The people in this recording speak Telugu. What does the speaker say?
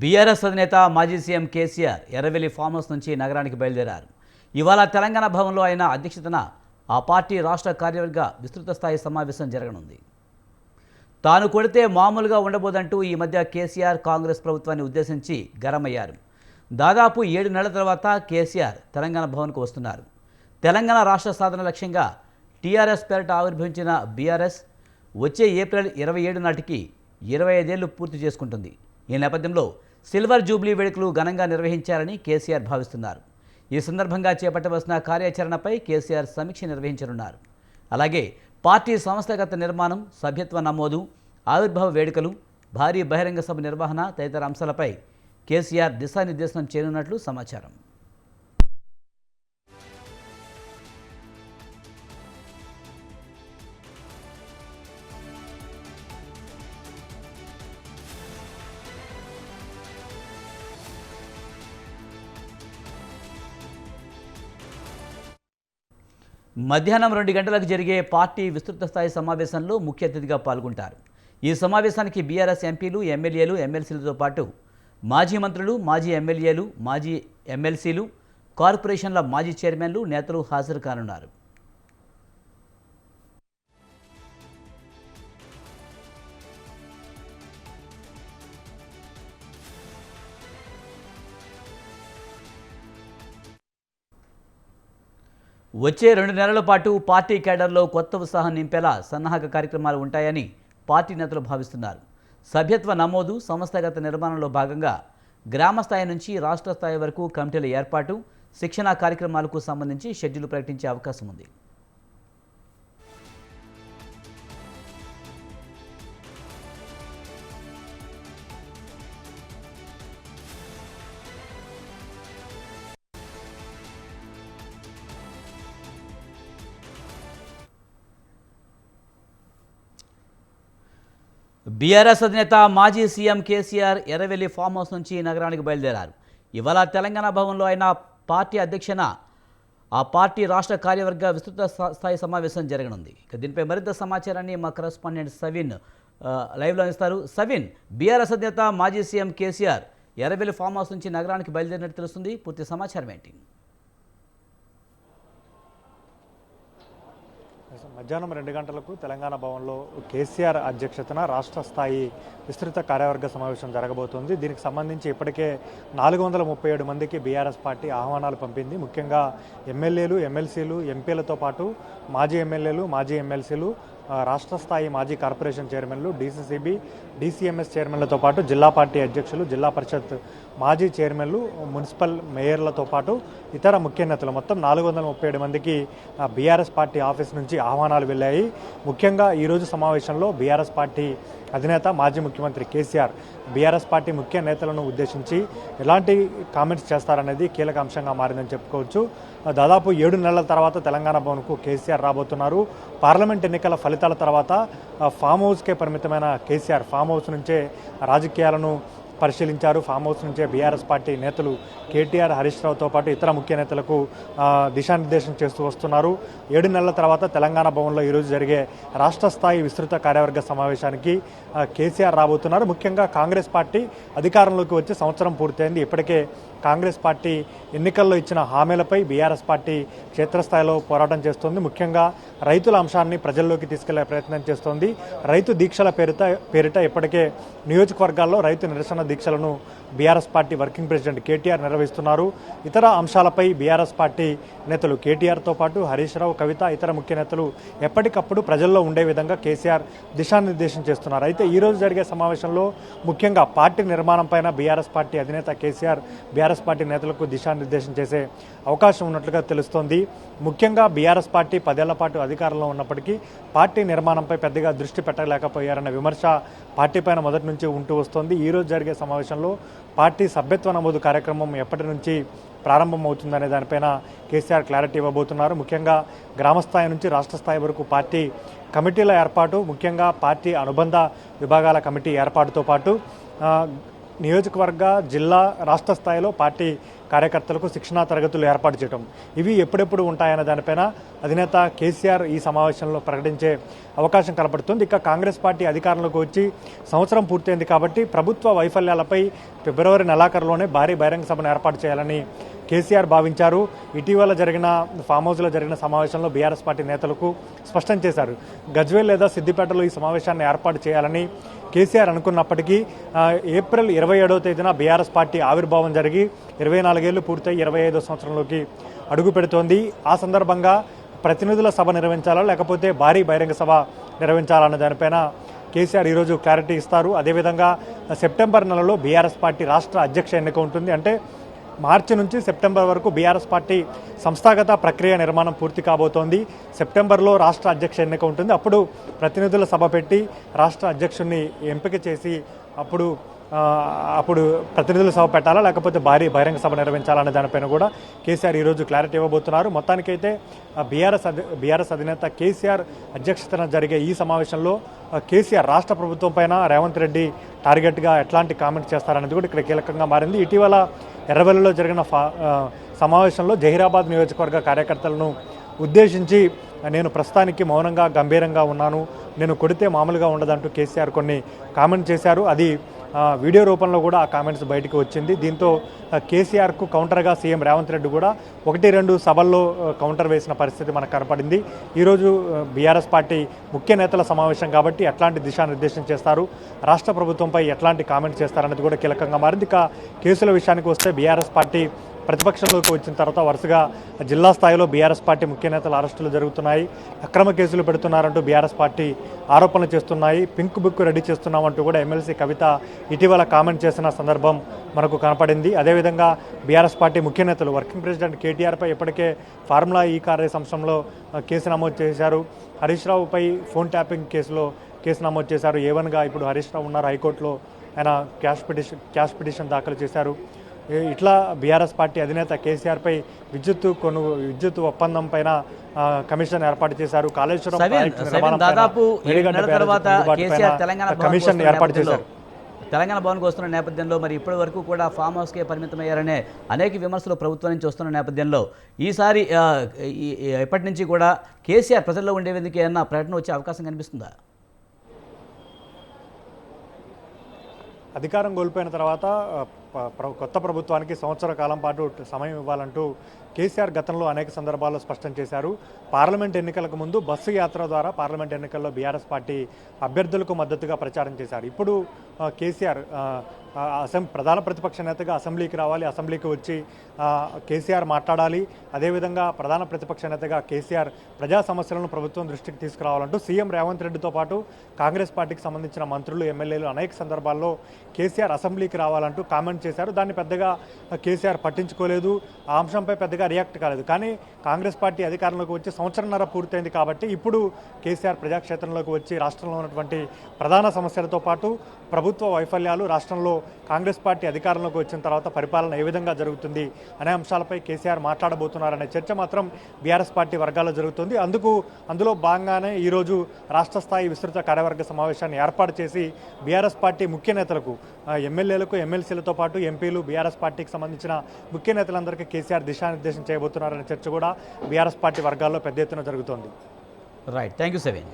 బీఆర్ఎస్ అధినేత మాజీ CM KCR Erravelli farm house నుంచి నగరానికి బయలుదేరారు. ఇవాళ తెలంగాణ భవన్లో ఆయన అధ్యక్షతన ఆ పార్టీ రాష్ట్ర కార్యవర్గ విస్తృత స్థాయి సమావేశం జరగనుంది. తాను కొడితే మామూలుగా ఉండబోదంటూ ఈ మధ్య కేసీఆర్ కాంగ్రెస్ ప్రభుత్వాన్ని ఉద్దేశించి గరమయ్యారు. దాదాపు ఏడు నెలల తర్వాత కేసీఆర్ తెలంగాణ భవన్కు వస్తున్నారు. తెలంగాణ రాష్ట్ర సాధన లక్ష్యంగా టీఆర్ఎస్ పేరిట ఆవిర్భవించిన బీఆర్ఎస్ వచ్చే ఏప్రిల్ ఇరవై ఏడు నాటికి ఇరవై ఐదేళ్ళు పూర్తి చేసుకుంటుంది. ఈ నేపథ్యంలో సిల్వర్ జూబ్లీ వేడుకలు ఘనంగా నిర్వహించారని కేసీఆర్ భావిస్తున్నారు. ఈ సందర్భంగా చేపట్టవలసిన కార్యాచరణపై కేసీఆర్ సమీక్ష నిర్వహించనున్నారు. అలాగే పార్టీ సంస్థాగత నిర్మాణం సభ్యత్వ నమోదు ఆవిర్భావ వేడుకలు భారీ బహిరంగ సభ నిర్వహణ తదితర అంశాలపై కేసీఆర్ దిశానిర్దేశనం చేయనున్నట్లు సమాచారం. మధ్యాహ్నం రెండు గంటలకు జరిగే పార్టీ విస్తృత స్థాయి సమావేశంలో ముఖ్య అతిథిగా పాల్గొంటారు. ఈ సమావేశానికి బీఆర్ఎస్ ఎంపీలు ఎమ్మెల్యేలు ఎమ్మెల్సీలతో పాటు మాజీ మంత్రులు మాజీ ఎమ్మెల్యేలు మాజీ ఎమ్మెల్సీలు కార్పొరేషన్ల మాజీ చైర్మన్లు నేతలు హాజరు కానున్నారు. వచ్చే రెండు నెలల పాటు పార్టీ కేడర్లో కొత్త ఉత్సాహం నింపేలా సన్నాహక కార్యక్రమాలు ఉంటాయని పార్టీ నేతలు భావిస్తున్నారు. సభ్యత్వ నమోదు సంస్థాగత నిర్మాణంలో భాగంగా గ్రామ స్థాయి నుంచి రాష్ట్ర స్థాయి వరకు కమిటీల ఏర్పాటు శిక్షణా కార్యక్రమాలకు సంబంధించి షెడ్యూల్ ప్రకటించే అవకాశం ఉంది. బీఆర్ఎస్ అధినేత మాజీ CM KCR Erravelli farm house నుంచి నగరానికి బయలుదేరారు. ఇవాళ తెలంగాణ భవన్లో ఆయన పార్టీ అధ్యక్షన ఆ పార్టీ రాష్ట్ర కార్యవర్గ విస్తృత స్థాయి సమావేశం జరగనుంది. ఇక దీనిపై మరింత సమాచారాన్ని మా కరస్పాండెంట్ సవిన్ లైవ్లో ఇస్తారు సవిన్ బీఆర్ఎస్ అధినేత మాజీ CM KCR Erravelli farm house నుంచి నగరానికి బయలుదేరినట్టు తెలుస్తుంది. పూర్తి సమాచారం ఏంటి? మధ్యాహ్నం రెండు గంటలకు తెలంగాణ భవన్లో కేసీఆర్ అధ్యక్షతన రాష్ట్ర స్థాయి విస్తృత కార్యవర్గ సమావేశం జరగబోతోంది. దీనికి సంబంధించి ఇప్పటికే నాలుగు వందల ముప్పై ఏడు మందికి బీఆర్ఎస్ పార్టీ ఆహ్వానాలు పంపింది. ముఖ్యంగా ఎమ్మెల్యేలు ఎమ్మెల్సీలు ఎంపీలతో పాటు మాజీ ఎమ్మెల్యేలు మాజీ ఎమ్మెల్సీలు రాష్ట్ర స్థాయి మాజీ కార్పొరేషన్ చైర్మన్లు డీసీసీబీ డీసీఎంఎస్ చైర్మన్లతో పాటు జిల్లా పార్టీ అధ్యక్షులు జిల్లా పరిషత్ మాజీ చైర్మన్లు మున్సిపల్ మేయర్లతో పాటు ఇతర ముఖ్య నేతలు. మొత్తం నాలుగు వందల ముప్పై ఏడు మందికి బీఆర్ఎస్ పార్టీ ఆఫీస్ నుంచి ఆహ్వానాలు వెళ్ళాయి. ముఖ్యంగా ఈరోజు సమావేశంలో బీఆర్ఎస్ పార్టీ అధినేత మాజీ ముఖ్యమంత్రి కేసీఆర్ బీఆర్ఎస్ పార్టీ ముఖ్య నేతలను ఉద్దేశించి ఎలాంటి కామెంట్స్ చేస్తారనేది కీలక అంశంగా మారిందని చెప్పుకోవచ్చు. దాదాపు ఏడు నెలల తర్వాత తెలంగాణ భవన్కు కేసీఆర్ రాబోతున్నారు. పార్లమెంట్ ఎన్నికల ఫలితాల తర్వాత ఫామ్ హౌస్కే పరిమితమైన కేసీఆర్ ఫామ్ హౌస్ నుంచే రాజకీయాలను పరిశీలించారు. ఫామ్ హౌస్ నుంచే బీఆర్ఎస్ పార్టీ నేతలు కేటీఆర్ హరీష్ రావుతో పాటు ఇతర ముఖ్య నేతలకు దిశానిర్దేశం చేస్తూ వస్తున్నారు. ఏడు నెలల తర్వాత తెలంగాణ భవన్లో ఈరోజు జరిగే రాష్ట్ర స్థాయి విస్తృత కార్యవర్గ సమావేశానికి కేసీఆర్ రాబోతున్నారు. ముఖ్యంగా కాంగ్రెస్ పార్టీ అధికారంలోకి వచ్చి సంవత్సరం పూర్తయింది. ఇప్పటికే కాంగ్రెస్ పార్టీ ఎన్నికల్లో ఇచ్చిన హామీలపై బీఆర్ఎస్ పార్టీ క్షేత్రస్థాయిలో పోరాటం చేస్తోంది. ముఖ్యంగా రైతుల అంశాన్ని ప్రజల్లోకి తీసుకెళ్ళే ప్రయత్నం చేస్తోంది. రైతు దీక్షల పేరిట పేరిట ఇప్పటికే నియోజకవర్గాల్లో రైతు నిరసన దీక్షలను BRS party working president KTR నిర్వహిస్తున్నారు. ఇతర అంశాలపై బీఆర్ఎస్ పార్టీ నేతలు కేటీఆర్తో పాటు హరీష్ రావు కవిత ఇతర ముఖ్య నేతలు ఎప్పటికప్పుడు ప్రజల్లో ఉండే విధంగా కేసీఆర్ దిశానిర్దేశం చేస్తున్నారు. అయితే ఈరోజు జరిగే సమావేశంలో ముఖ్యంగా పార్టీ నిర్మాణం పైన బీఆర్ఎస్ పార్టీ అధినేత కేసీఆర్ బీఆర్ఎస్ పార్టీ నేతలకు దిశానిర్దేశం చేసే అవకాశం ఉన్నట్లుగా తెలుస్తోంది. ముఖ్యంగా బీఆర్ఎస్ పార్టీ పదేళ్ళ పాటు అధికారంలో ఉన్నప్పటికీ పార్టీ నిర్మాణంపై పెద్దగా దృష్టి పెట్టలేకపోయారన్న విమర్శ పార్టీ పైన మొదటి నుంచి ఉంటూ వస్తోంది. ఈరోజు జరిగే జరిగే సమావేశంలో పార్టీ సభ్యత్వ నమోదు కార్యక్రమం ఎప్పటి నుంచి ప్రారంభమవుతుందనే దానిపైన కేసీఆర్ క్లారిటీ ఇవ్వబోతున్నారు. ముఖ్యంగా గ్రామస్థాయి నుంచి రాష్ట్ర స్థాయి వరకు పార్టీ కమిటీల ఏర్పాటు ముఖ్యంగా పార్టీ అనుబంధ విభాగాల కమిటీ ఏర్పాటుతో పాటు నియోజకవర్గ జిల్లా రాష్ట్ర స్థాయిలో పార్టీ కార్యకర్తలకు శిక్షణా తరగతులు ఏర్పాటు చేయడం ఇవి ఎప్పుడెప్పుడు ఉంటాయన్న దానిపైన అధినేత కేసీఆర్ ఈ సమావేశంలో ప్రకటించే అవకాశం కనపడుతుంది. ఇక కాంగ్రెస్ పార్టీ అధికారంలోకి వచ్చి సంవత్సరం పూర్తయింది కాబట్టి ప్రభుత్వ వైఫల్యాలపై ఫిబ్రవరి నెలాఖరులోనే భారీ బహిరంగ సభను ఏర్పాటు చేయాలని కేసీఆర్ భావించారు. ఇటీవల జరిగిన ఫామ్ హౌస్లో జరిగిన సమావేశంలో బీఆర్ఎస్ పార్టీ నేతలకు స్పష్టం చేశారు. గజ్వేల్ లేదా సిద్దిపేటలో ఈ సమావేశాన్ని ఏర్పాటు చేయాలని కేసీఆర్ అనుకున్నప్పటికీ ఏప్రిల్ ఇరవై ఏడవ తేదీన బీఆర్ఎస్ పార్టీ ఆవిర్భావం జరిగి ఇరవై నాలుగేళ్ళు పూర్తయి ఇరవై ఐదో సంవత్సరంలోకి అడుగు పెడుతోంది. ఆ సందర్భంగా ప్రతినిధుల సభ నిర్వహించాలా లేకపోతే భారీ బహిరంగ సభ నిర్వహించాలన్న దానిపైన కేసీఆర్ ఈరోజు క్లారిటీ ఇస్తారు. అదేవిధంగా సెప్టెంబర్ నెలలో బీఆర్ఎస్ పార్టీ రాష్ట్ర అధ్యక్ష ఎన్నిక ఉంటుంది. అంటే మార్చి నుంచి సెప్టెంబర్ వరకు బీఆర్ఎస్ పార్టీ సంస్థాగత ప్రక్రియ నిర్మాణం పూర్తి కాబోతోంది. సెప్టెంబర్లో రాష్ట్ర అధ్యక్ష ఎన్నిక ఉంటుంది. అప్పుడు ప్రతినిధుల సభ పెట్టి రాష్ట్ర అధ్యక్షుడిని ఎంపిక చేసి అప్పుడు అప్పుడు ప్రతినిధుల సభ పెట్టాలా? లేకపోతే భారీ బహిరంగ సభ నిర్వహించాలనే దానిపైన కూడా కేసీఆర్ ఈరోజు క్లారిటీ ఇవ్వబోతున్నారు. మొత్తానికైతే బీఆర్ఎస్ అధి బీఆర్ఎస్ అధినేత కేసీఆర్ అధ్యక్షతన జరిగే ఈ సమావేశంలో కేసీఆర్ రాష్ట్ర ప్రభుత్వం పైన రేవంత్ రెడ్డి టార్గెట్గా ఎట్లాంటి కామెంట్ చేస్తారనేది కూడా ఇక్కడ కీలకంగా మారింది. ఇటీవల ఎర్రవెల్లిలో జరిగిన ఫా సమావేశంలో జహీరాబాద్ నియోజకవర్గ కార్యకర్తలను ఉద్దేశించి నేను ప్రస్తుతానికి మౌనంగా గంభీరంగా ఉన్నాను. నేను కొడితే మామూలుగా ఉండదంటూ కేసీఆర్ కొన్ని కామెంట్ చేశారు. అది వీడియో రూపంలో కూడా ఆ కామెంట్స్ బయటకు వచ్చింది. దీంతో కేసీఆర్కు కౌంటర్గా సీఎం రేవంత్ రెడ్డి కూడా ఒకటి రెండు సభల్లో కౌంటర్ వేసిన పరిస్థితి మనకు కనపడింది. ఈరోజు బీఆర్ఎస్ పార్టీ ముఖ్య నేతల సమావేశం కాబట్టి ఎట్లాంటి దిశానిర్దేశం చేస్తారు? రాష్ట్ర ప్రభుత్వంపై ఎట్లాంటి కామెంట్స్ చేస్తారనేది కూడా కీలకంగా మారింది. ఇక కేసుల విషయానికి వస్తే బీఆర్ఎస్ పార్టీ ప్రతిపక్షంలోకి వచ్చిన తర్వాత వరుసగా జిల్లా స్థాయిలో బీఆర్ఎస్ పార్టీ ముఖ్య నేతల అరెస్టులు జరుగుతున్నాయి. అక్రమ కేసులు పెడుతున్నారంటూ బీఆర్ఎస్ పార్టీ ఆరోపణలు చేస్తున్నాయి. పింక్ బుక్ రెడీ చేస్తున్నామంటూ కూడా ఎమ్మెల్సీ కవిత ఇటీవల కామెంట్ చేసిన సందర్భం మనకు కనపడింది. అదేవిధంగా బీఆర్ఎస్ పార్టీ ముఖ్య నేతలు వర్కింగ్ ప్రెసిడెంట్ కేటీఆర్పై ఇప్పటికే ఫార్ములా ఈ కార్య సంవత్సరంలో కేసు నమోదు చేశారు. హరీష్ రావుపై ఫోన్ ట్యాపింగ్ కేసులో కేసు నమోదు చేశారు. ఏవన్గా ఇప్పుడు హరీష్ రావు ఉన్నారు. హైకోర్టులో ఆయన క్యాష్ పిటిషన్ క్యాష్ పిటిషన్ దాఖలు చేశారు. ఇట్లా బీఆర్ఎస్ పార్టీ అధినేత కేసీఆర్పై విద్యుత్ కొను విద్యుత్ ఒప్పందం పైన కమిషన్ ఏర్పాటు చేశారు. కాళేశ్వరం దాదాపు తర్వాత కమిషన్ ఏర్పాటు చేశారు. తెలంగాణ భవన్కు వస్తున్న నేపథ్యంలో మరి ఇప్పటి వరకు కూడా ఫామ్ హౌస్కే పరిమితమయ్యారనే అనేక విమర్శలు ప్రభుత్వం నుంచి వస్తున్న నేపథ్యంలో ఈసారి ఇప్పటి నుంచి కూడా కేసీఆర్ ప్రజల్లో ఉండేందుకు ఏమన్నా ప్రకటన వచ్చే అవకాశం కనిపిస్తుందా? అధికారం కోల్పోయిన తర్వాత కొత్త ప్రభుత్వానికి సంవత్సర కాలం పాటు సమయం ఇవ్వాలంటూ కేసీఆర్ గతంలో అనేక సందర్భాల్లో స్పష్టం చేశారు. పార్లమెంట్ ఎన్నికలకు ముందు బస్సు యాత్ర ద్వారా పార్లమెంట్ ఎన్నికల్లో బీఆర్ఎస్ పార్టీ అభ్యర్థులకు మద్దతుగా ప్రచారం చేశారు. ఇప్పుడు కేసీఆర్ అసెం ప్రధాన ప్రతిపక్ష నేతగా అసెంబ్లీకి రావాలి అసెంబ్లీకి వచ్చి కేసీఆర్ మాట్లాడాలి. అదేవిధంగా ప్రధాన ప్రతిపక్ష నేతగా కేసీఆర్ ప్రజా సమస్యలను ప్రభుత్వం దృష్టికి తీసుకురావాలంటూ సీఎం రేవంత్ రెడ్డితో పాటు కాంగ్రెస్ పార్టీకి సంబంధించిన మంత్రులు ఎమ్మెల్యేలు అనేక సందర్భాల్లో కేసీఆర్ అసెంబ్లీకి రావాలంటూ కామెంట్ చేశారు. దాన్ని పెద్దగా కేసీఆర్ పట్టించుకోలేదు. ఆ అంశంపై పెద్దగా రియాక్ట్ కాలేదు. కానీ కాంగ్రెస్ పార్టీ అధికారంలోకి వచ్చి సంవత్సరంన్నర పూర్తయింది కాబట్టి ఇప్పుడు కేసీఆర్ ప్రజాక్షేత్రంలోకి వచ్చి రాష్ట్రంలో ఉన్నటువంటి ప్రధాన సమస్యలతో పాటు ప్రభుత్వ వైఫల్యాలు రాష్ట్రంలో కాంగ్రెస్ పార్టీ అధికారంలోకి వచ్చిన తర్వాత పరిపాలన ఏ విధంగా జరుగుతుంది అనే అంశాలపై కేసీఆర్ మాట్లాడబోతున్నారనే చర్చ మాత్రం బీఆర్ఎస్ పార్టీ వర్గాల్లో జరుగుతుంది. అందుకు అందులో భాగంగానే ఈరోజు రాష్ట్ర స్థాయి విస్తృత కార్యవర్గ సమావేశాన్ని ఏర్పాటు చేసి బీఆర్ఎస్ పార్టీ ముఖ్య నేతలకు ఎమ్మెల్యేలకు ఎమ్మెల్సీలతో పాటు ఎంపీలు బీఆర్ఎస్ పార్టీకి సంబంధించిన ముఖ్య నేతలందరికీ కేసీఆర్ దిశానిర్దేశం చేయబోతున్నారనే చర్చ కూడా బీఆర్ఎస్ పార్టీ వర్గాల్లో పెద్ద ఎత్తున జరుగుతోంది. Right thank you seven